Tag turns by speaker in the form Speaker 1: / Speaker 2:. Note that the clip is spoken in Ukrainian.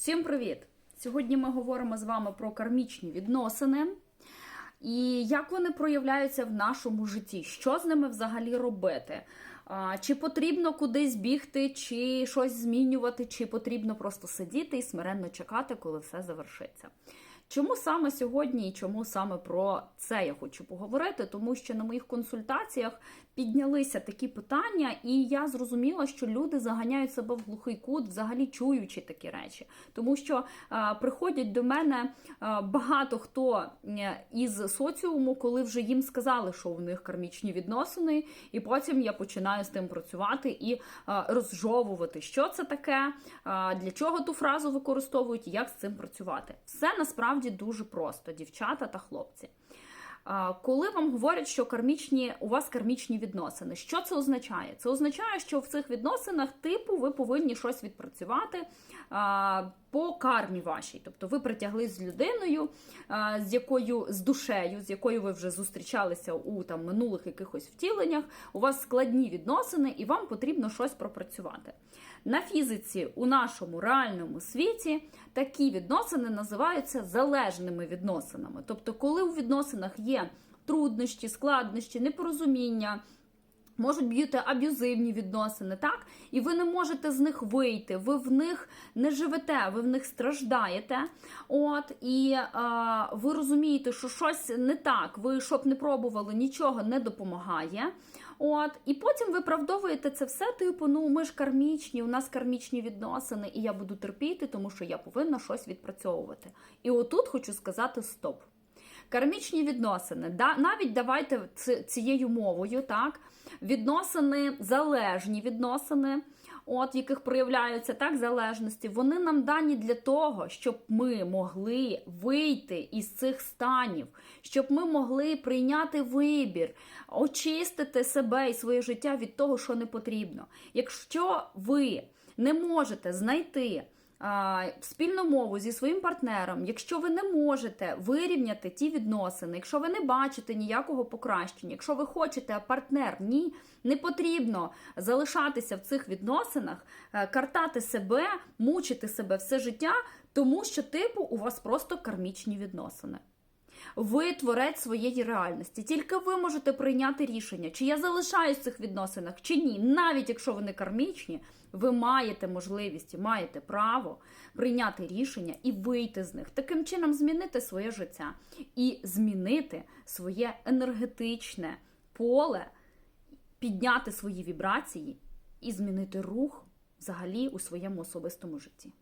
Speaker 1: Всім привіт! Сьогодні ми говоримо з вами про кармічні відносини і як вони проявляються в нашому житті, що з ними взагалі робити. Чи потрібно кудись бігти, чи щось змінювати, чи потрібно просто сидіти і смиренно чекати, коли все завершиться. Чому саме сьогодні і чому саме про це я хочу поговорити? Тому що на моїх консультаціях піднялися такі питання, і я зрозуміла, що люди заганяють себе в глухий кут, взагалі чуючи такі речі. Тому що е, приходять до мене е, багато хто е, із соціуму, коли вже їм сказали, що у них кармічні відносини, і потім я починаю з тим працювати і е, розжовувати, що це таке, е, для чого ту фразу використовують і як з цим працювати. Все насправді дуже просто, дівчата та хлопці. Коли вам говорять, що кармічні у вас кармічні відносини, що це означає? Це означає, що в цих відносинах типу ви повинні щось відпрацювати по кармі вашій. Тобто ви притяглись з людиною, з якою з душею, з якою ви вже зустрічалися у там минулих якихось втіленнях. У вас складні відносини, і вам потрібно щось пропрацювати. На фізиці у нашому реальному світі такі відносини називаються залежними відносинами. Тобто, коли у відносинах є труднощі, складнощі, непорозуміння. Можуть бути аб'юзивні відносини, так? І ви не можете з них вийти, ви в них не живете, ви в них страждаєте. От, І е, ви розумієте, що щось не так, ви щоб не пробували, нічого не допомагає. От, І потім виправдовуєте це все, типу, ну ми ж кармічні, у нас кармічні відносини, і я буду терпіти, тому що я повинна щось відпрацьовувати. І отут хочу сказати стоп. Кармічні відносини, да, навіть давайте цією мовою, так, відносини, залежні відносини, от, в яких проявляються так залежності, вони нам дані для того, щоб ми могли вийти із цих станів, щоб ми могли прийняти вибір, очистити себе і своє життя від того, що не потрібно. Якщо ви не можете знайти спільну мову зі своїм партнером, якщо ви не можете вирівняти ті відносини, якщо ви не бачите ніякого покращення, якщо ви хочете, а партнер ні, не потрібно залишатися в цих відносинах, е, картати себе, мучити себе все життя, тому що, типу, у вас просто кармічні відносини. Ви творець своєї реальності. Тільки ви можете прийняти рішення, чи я залишаюсь в цих відносинах, чи ні. Навіть якщо вони кармічні, ви маєте можливість маєте право прийняти рішення і вийти з них, таким чином змінити своє життя і змінити своє енергетичне поле, підняти свої вібрації і змінити рух взагалі у своєму особистому житті.